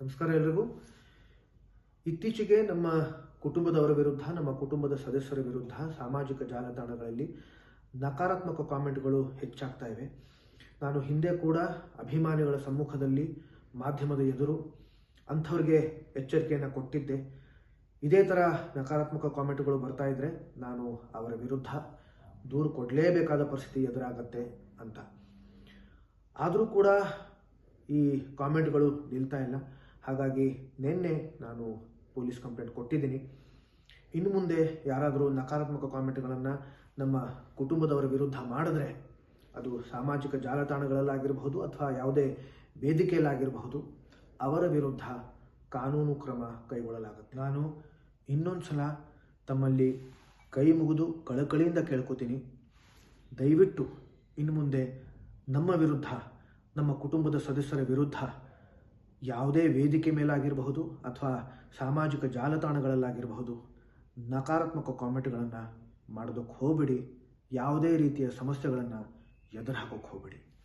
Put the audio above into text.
ನಮಸ್ಕಾರ ಎಲ್ರಿಗೂ. ಇತ್ತೀಚೆಗೆ ನಮ್ಮ ಕುಟುಂಬದವರ ವಿರುದ್ಧ, ನಮ್ಮ ಕುಟುಂಬದ ಸದಸ್ಯರ ವಿರುದ್ಧ ಸಾಮಾಜಿಕ ಜಾಲತಾಣಗಳಲ್ಲಿ ನಕಾರಾತ್ಮಕ ಕಾಮೆಂಟ್ಗಳು ಹೆಚ್ಚಾಗ್ತಾ ಇವೆ. ನಾನು ಹಿಂದೆ ಕೂಡ ಅಭಿಮಾನಿಗಳ ಸಮ್ಮುಖದಲ್ಲಿ ಮಾಧ್ಯಮದ ಎದುರು ಅಂಥವ್ರಿಗೆ ಎಚ್ಚರಿಕೆಯನ್ನು ಕೊಟ್ಟಿದ್ದೆ. ಇದೇ ಥರ ನಕಾರಾತ್ಮಕ ಕಾಮೆಂಟ್ಗಳು ಬರ್ತಾ ಇದ್ದರೆ ನಾನು ಅವರ ವಿರುದ್ಧ ದೂರು ಕೊಡಲೇಬೇಕಾದ ಪರಿಸ್ಥಿತಿ ಎದುರಾಗತ್ತೆ ಅಂತ. ಆದರೂ ಕೂಡ ಈ ಕಾಮೆಂಟ್ಗಳು ನಿಲ್ತಾ ಇಲ್ಲ. ಹಾಗಾಗಿ ನಿನ್ನೆ ನಾನು ಪೊಲೀಸ್ ಕಂಪ್ಲೇಂಟ್ ಕೊಟ್ಟಿದ್ದೀನಿ. ಇನ್ನು ಮುಂದೆ ಯಾರಾದರೂ ನಕಾರಾತ್ಮಕ ಕಾಮೆಂಟ್ಗಳನ್ನು ನಮ್ಮ ಕುಟುಂಬದವರ ವಿರುದ್ಧ ಮಾಡಿದ್ರೆ ಅದು ಸಾಮಾಜಿಕ ಜಾಲತಾಣಗಳಲ್ಲಾಗಿರಬಹುದು ಅಥವಾ ಯಾವುದೇ ವೇದಿಕೆಯಲ್ಲಾಗಿರಬಹುದು, ಅವರ ವಿರುದ್ಧ ಕಾನೂನು ಕ್ರಮ ಕೈಗೊಳ್ಳಲಾಗುತ್ತೆ. ನಾನು ಇನ್ನೊಂದು ಸಲ ತಮ್ಮಲ್ಲಿ ಕೈ ಮುಗಿದು ಕಳಕಳಿಯಿಂದ ಕೇಳ್ಕೊತೀನಿ. ದಯವಿಟ್ಟು ಇನ್ನು ಮುಂದೆ ನಮ್ಮ ವಿರುದ್ಧ, ನಮ್ಮ ಕುಟುಂಬದ ಸದಸ್ಯರ ವಿರುದ್ಧ ಯಾವುದೇ ವೇದಿಕೆ ಮೇಲಾಗಿರಬಹುದು ಅಥವಾ ಸಾಮಾಜಿಕ ಜಾಲತಾಣಗಳಲ್ಲಾಗಿರಬಹುದು, ನಕಾರಾತ್ಮಕ ಕಾಮೆಂಟ್ಗಳನ್ನು ಮಾಡೋದಕ್ಕೆ ಹೋಗಬೇಡಿ. ಯಾವುದೇ ರೀತಿಯ ಸಮಸ್ಯೆಗಳನ್ನು ಎದುರು ಹಾಕೋಕ್ಕೆ ಹೋಗಬೇಡಿ.